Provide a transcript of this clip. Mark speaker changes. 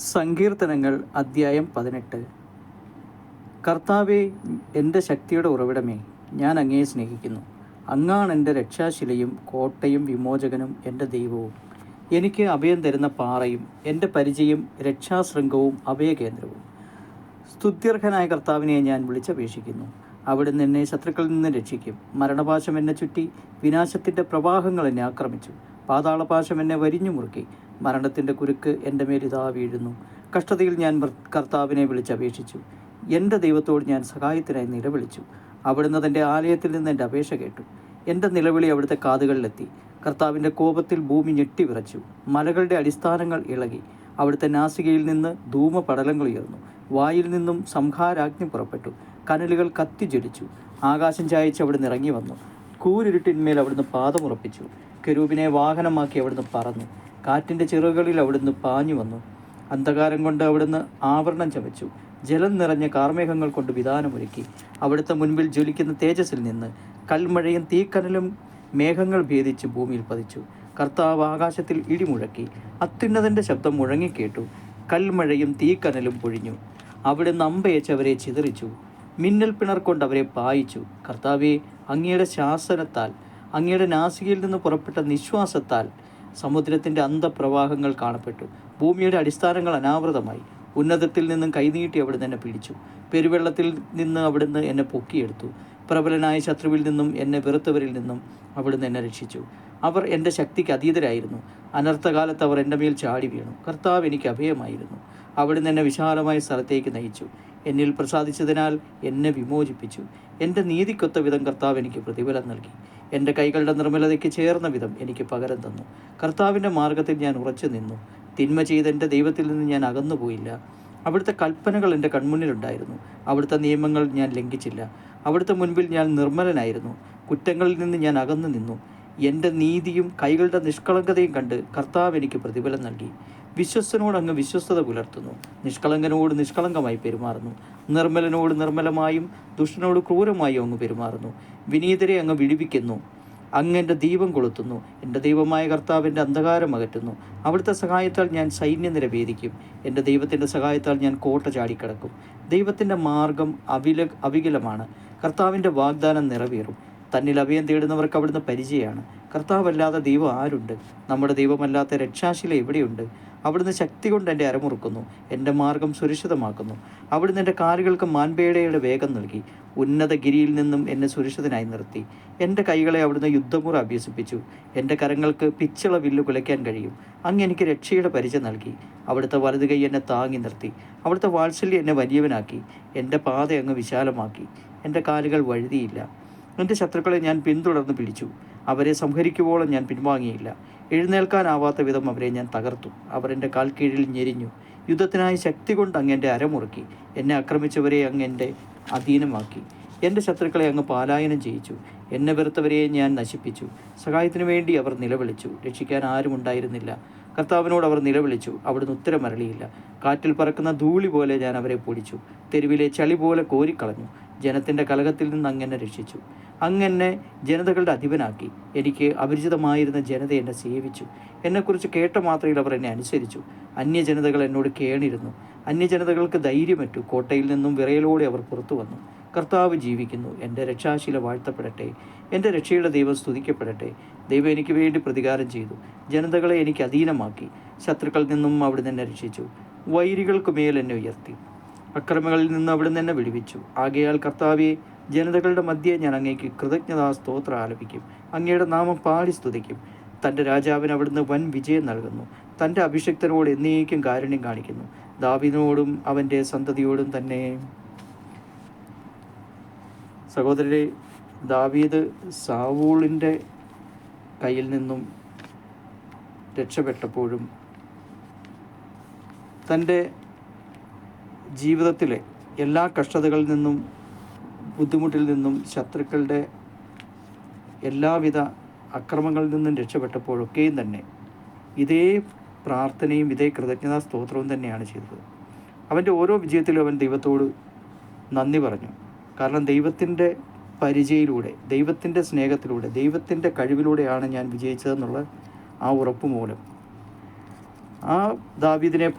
Speaker 1: സങ്കീർത്തനങ്ങൾ അദ്ധ്യായം പതിനെട്ട്. കർത്താവെ എന്റെ ശക്തിയുടെ ഉറവിടമേ ഞാൻ അങ്ങയെ സ്നേഹിക്കുന്നു. അങ്ങാണ് എന്റെ രക്ഷാശിലയും കോട്ടയും വിമോചകനും എന്റെ ദൈവവും. എനിക്ക് അഭയം തരുന്ന പാറയും എന്റെ പരിചയം രക്ഷാശൃംഗവും അഭയകേന്ദ്രവും. സ്തുത്യർഹനായ കർത്താവിനെ ഞാൻ വിളിച്ചപേക്ഷിക്കുന്നു. അവിടുന്ന് എന്നെ ശത്രുക്കളിൽ നിന്ന് രക്ഷിക്കും. മരണപാശം എന്നെ ചുറ്റി വിനാശത്തിന്റെ പ്രവാഹങ്ങൾ എന്നെ ആക്രമിച്ചു. പാതാളപാശം എന്നെ വരിഞ്ഞു മുറുക്കി. മരണത്തിന്റെ കുരുക്ക് എന്റെ മേൽ ഇതാ വീഴുന്നു. കഷ്ടതയിൽ ഞാൻ കർത്താവിനെ വിളിച്ചപേക്ഷിച്ചു എന്റെ ദൈവത്തോട് ഞാൻ സഹായത്തിനായി നിലവിളിച്ചു. അവിടുന്ന് തന്റെ ആലയത്തിൽ നിന്ന് എന്റെ അപേക്ഷ കേട്ടു. എന്റെ നിലവിളി അവിടുത്തെ കാതുകളിലെത്തി. കർത്താവിന്റെ കോപത്തിൽ ഭൂമി ഞെട്ടിവിറച്ചു മലകളുടെ അടിസ്ഥാനങ്ങൾ ഇളകി. അവിടുത്തെ നാസികയിൽ നിന്ന് ധൂമ പടലങ്ങൾ ഉയർന്നു. വായിൽ നിന്നും സംഹാരാജ്ഞി പുറപ്പെട്ടു. കനലുകൾ കത്തിജ്വലിച്ചു. ആകാശം ചായച്ച് അവിടുന്ന് ഇറങ്ങി വന്നു. കൂരിരുട്ടിന്മേൽ അവിടുന്ന് പാദമുറപ്പിച്ചു കെരൂബിനെ വാഹനമാക്കി അവിടുന്ന് പറന്നു. കാറ്റിന്റെ ചിറകുകളിൽ അവിടുന്ന് പാഞ്ഞു വന്നു. അന്ധകാരം കൊണ്ട് അവിടുന്ന് ആവരണം ചമച്ചു ജലം നിറഞ്ഞ കാർമേഘങ്ങൾ കൊണ്ട് വിധാനമൊരുക്കി. അവിടുത്തെ മുൻപിൽ ജ്വലിക്കുന്ന തേജസ്സിൽ നിന്ന് കൽമഴയും തീക്കനലും മേഘങ്ങൾ ഭേദിച്ച് ഭൂമിയിൽ പതിച്ചു. കർത്താവ് ആകാശത്തിൽ ഇടിമുഴക്കി അത്യുന്നതന്റെ ശബ്ദം മുഴങ്ങിക്കേട്ടു. കൽമഴയും തീക്കനലും പൊഴിഞ്ഞു. അവിടുന്ന് അമ്പയച്ചവരെ ചിതറിച്ചു. മിന്നൽ പിണർ കൊണ്ട് അവരെ പായിച്ചു. കർത്താവെ അങ്ങയുടെ ശാസനത്താൽ അങ്ങയുടെ നാസികയിൽ നിന്ന് പുറപ്പെട്ട നിശ്വാസത്താൽ സമുദ്രത്തിന്റെ അന്തപ്രവാഹങ്ങൾ കാണപ്പെട്ടു. ഭൂമിയുടെ അടിസ്ഥാനങ്ങൾ അനാവൃതമായി. ഉന്നതത്തിൽ നിന്നും കൈനീട്ടി അവിടുന്ന് എന്നെ പിടിച്ചു. പെരുവെള്ളത്തിൽ നിന്ന് അവിടുന്ന് എന്നെ പൊക്കിയെടുത്തു. പ്രബലനായ ശത്രുവിൽ നിന്നും എന്നെ വെറുത്തവരിൽ നിന്നും അവിടുന്ന് എന്നെ രക്ഷിച്ചു. അവർ എന്റെ ശക്തിക്ക് അതീതരായിരുന്നു. അനർത്ഥകാലത്ത് അവർ എന്റെ മേൽ ചാടി വീണു. കർത്താവ് എനിക്ക് അഭയമായിരുന്നു. അവിടുന്ന് എന്നെ വിശാലമായ സ്ഥലത്തേക്ക് നയിച്ചു. എന്നിൽ പ്രസാദിച്ചതിനാൽ എന്നെ വിമോചിപ്പിച്ചു. എന്റെ നീതിക്കൊത്ത വിധം കർത്താവ് എനിക്ക് പ്രതിഫലം നൽകി. എന്റെ കൈകളുടെ നിർമ്മലതയ്ക്ക് ചേർന്ന വിധം എനിക്ക് പകരം തന്നു. കർത്താവിന്റെ മാർഗത്തിൽ ഞാൻ ഉറച്ചു നിന്നു തിന്മ ചെയ്ത് എന്റെ ദൈവത്തിൽ നിന്ന് ഞാൻ അകന്നുപോയില്ല അവിടുത്തെ കൽപ്പനകൾ എന്റെ കൺമുന്നിലുണ്ടായിരുന്നു. അവിടുത്തെ നിയമങ്ങൾ ഞാൻ ലംഘിച്ചില്ല. അവിടുത്തെ മുൻപിൽ ഞാൻ നിർമ്മലനായിരുന്നു. കുറ്റങ്ങളിൽ നിന്ന് ഞാൻ അകന്നു നിന്നു. എന്റെ നീതിയും കൈകളുടെ നിഷ്കളങ്കതയും കണ്ട് കർത്താവ് എനിക്ക് പ്രതിഫലം നൽകി. വിശ്വസ്തനോട് അങ്ങ് വിശ്വസ്തത പുലർത്തുന്നു. നിഷ്കളങ്കനോട് നിഷ്കളങ്കമായി പെരുമാറുന്നു. നിർമ്മലനോട് നിർമ്മലമായും ദുഷ്ടനോട് ക്രൂരമായും അങ്ങ് പെരുമാറുന്നു. വിനീതരെ അങ്ങ് വിടിവിക്കുന്നു. അങ്ങ് എന്റെ ദീപം കൊളുത്തുന്നു. എന്റെ ദൈവമായ കർത്താവിന്റെ അന്ധകാരം അകറ്റുന്നു. അവിടുത്തെ സഹായത്താൽ ഞാൻ സൈന്യനിര ഭേദിക്കും. എന്റെ ദൈവത്തിന്റെ സഹായത്താൽ ഞാൻ കോട്ട ചാടിക്കിടക്കും. ദൈവത്തിന്റെ മാർഗം അവില അവികലമാണ്. കർത്താവിന്റെ വാഗ്ദാനം നിറവേറും. തന്നിൽ അഭയം തേടുന്നവർക്ക് അവിടുന്ന് പരിചയമാണ്. കർത്താവല്ലാതെ ദൈവം ആരുണ്ട്? നമ്മുടെ ദൈവമല്ലാത്ത രക്ഷാശില എവിടെയുണ്ട്? അവിടുന്ന് ശക്തി കൊണ്ട് എന്റെ അരമുറുക്കുന്നു എന്റെ മാർഗം സുരക്ഷിതമാക്കുന്നു. അവിടുന്ന് എന്റെ കാലുകൾക്ക് മാൻപേടയുടെ വേഗം നൽകി ഉന്നത ഗിരിയിൽ നിന്നും എന്നെ സുരക്ഷിതനായി നിർത്തി. എന്റെ കൈകളെ അവിടുന്ന് യുദ്ധമുറ അഭ്യസിപ്പിച്ചു. എന്റെ കരങ്ങൾക്ക് പിച്ചള വില്ലു കുലയ്ക്കാൻ കഴിയും. അങ്ങ് എനിക്ക് രക്ഷയുടെ പരിചയം നൽകി. അവിടുത്തെ വലതു കൈ എന്നെ താങ്ങി നിർത്തി. അവിടുത്തെ വാത്സല്യം എന്നെ വലിയവനാക്കി. എന്റെ പാത അങ്ങ് വിശാലമാക്കി. എന്റെ കാലുകൾ വഴുതിയില്ല. എന്റെ ശത്രുക്കളെ ഞാൻ പിന്തുടർന്ന് പിടിച്ചു. അവരെ സംഹരിക്കുവോളം ഞാൻ പിൻവാങ്ങിയില്ല. എഴുന്നേൽക്കാനാവാത്ത വിധം അവരെ ഞാൻ തകർത്തു. അവർ എന്റെ കാൽ കീഴിൽ ഞെരിഞ്ഞു. യുദ്ധത്തിനായി ശക്തി കൊണ്ട് അങ്ങ് എന്റെ അരമുറുക്കി എന്നെ ആക്രമിച്ചവരെ അങ്ങ് എന്റെ അധീനമാക്കി. എന്റെ ശത്രുക്കളെ അങ്ങ് പാലായനം ചെയ്യിച്ചു. എന്നെ വെറുത്തവരെ ഞാൻ നശിപ്പിച്ചു. സഹായത്തിനു വേണ്ടി അവർ നിലവിളിച്ചു. രക്ഷിക്കാൻ ആരും ഉണ്ടായിരുന്നില്ല. കർത്താവിനോട് അവർ നിലവിളിച്ചു. അവിടുന്ന് ഉത്തരമരളിയില്ല. കാറ്റിൽ പറക്കുന്ന ധൂളി പോലെ ഞാൻ അവരെ പൊടിച്ചു. തെരുവിലെ ചളി പോലെ കോരിക്കളഞ്ഞു. ജനത്തിന്റെ കലകത്തിൽ നിന്ന് അങ്ങനെ രക്ഷിച്ചു. അങ്ങനെ ജനതകളുടെ അധിപനാക്കി. എനിക്ക് അപരിചിതമായിരുന്ന ജനത എന്നെ സേവിച്ചു. എന്നെക്കുറിച്ച് കേട്ട മാത്രയിൽ അവർ എന്നെ അനുസരിച്ചു. അന്യജനതകൾ എന്നോട് കേണിരുന്നു. അന്യജനതകൾക്ക് ധൈര്യമറ്റു കോട്ടയിൽ നിന്നും വിറയലോടെ അവർ പുറത്തു വന്നു. കർത്താവ് ജീവിക്കുന്നു. എന്റെ രക്ഷാശീല വാഴ്ത്തപ്പെടട്ടെ. എന്റെ രക്ഷയുടെ ദൈവം സ്തുതിക്കപ്പെടട്ടെ. ദൈവം എനിക്ക് വേണ്ടി പ്രതികാരം ചെയ്തു. ജനതകളെ എനിക്ക് അധീനമാക്കി. ശത്രുക്കളിൽ നിന്നും അവിടുന്ന് എന്നെ രക്ഷിച്ചു. വൈരികൾക്ക് മേൽ എന്നെ ഉയർത്തി. അക്രമങ്ങളിൽ നിന്ന് അവിടുന്ന് എന്നെ വിടുവിച്ചു. ആകയാൽ കർത്താവെ ജനതകളുടെ മധ്യേ ഞാൻ അങ്ങേക്ക് കൃതജ്ഞതാ സ്തോത്രം ആലപിക്കും. അങ്ങയുടെ നാമം പാടി സ്തുതിക്കും. തന്റെ രാജാവിന് അവിടുന്ന് വൻ വിജയം നൽകുന്നു. തന്റെ അഭിഷക്തനോട് എന്നേക്കും കാരുണ്യം കാണിക്കുന്നു. ദാവിനോടും അവന്റെ സന്തതിയോടും തന്നെ. സഹോദരരെ ദാവീദ് സാവൂളിന്റെ കയ്യിൽ നിന്നും രക്ഷപ്പെട്ടപ്പോഴും തന്റെ ജീവിതത്തിലെ എല്ലാ കഷ്ടതകളിൽ നിന്നും ബുദ്ധിമുട്ടിൽ നിന്നും ശത്രുക്കളുടെ എല്ലാവിധ അക്രമങ്ങളിൽ നിന്നും രക്ഷപ്പെട്ടപ്പോഴൊക്കെയും തന്നെ ഇതേ പ്രാർത്ഥനയും ഇതേ കൃതജ്ഞതാ സ്തോത്രവും തന്നെയാണ് ചെയ്തത്. അവന്റെ ഓരോ വിജയത്തിലും അവൻ ദൈവത്തോട് നന്ദി പറഞ്ഞു. കാരണം ദൈവത്തിന്റെ പരിചയയിലൂടെ ദൈവത്തിന്റെ സ്നേഹത്തിലൂടെ ദൈവത്തിന്റെ കഴിവിലൂടെയാണ് ഞാൻ വിജയിച്ചതെന്നുള്ള ആ ഉറപ്പ് മൂലം. ആ ദാവീദിനെ പോലെ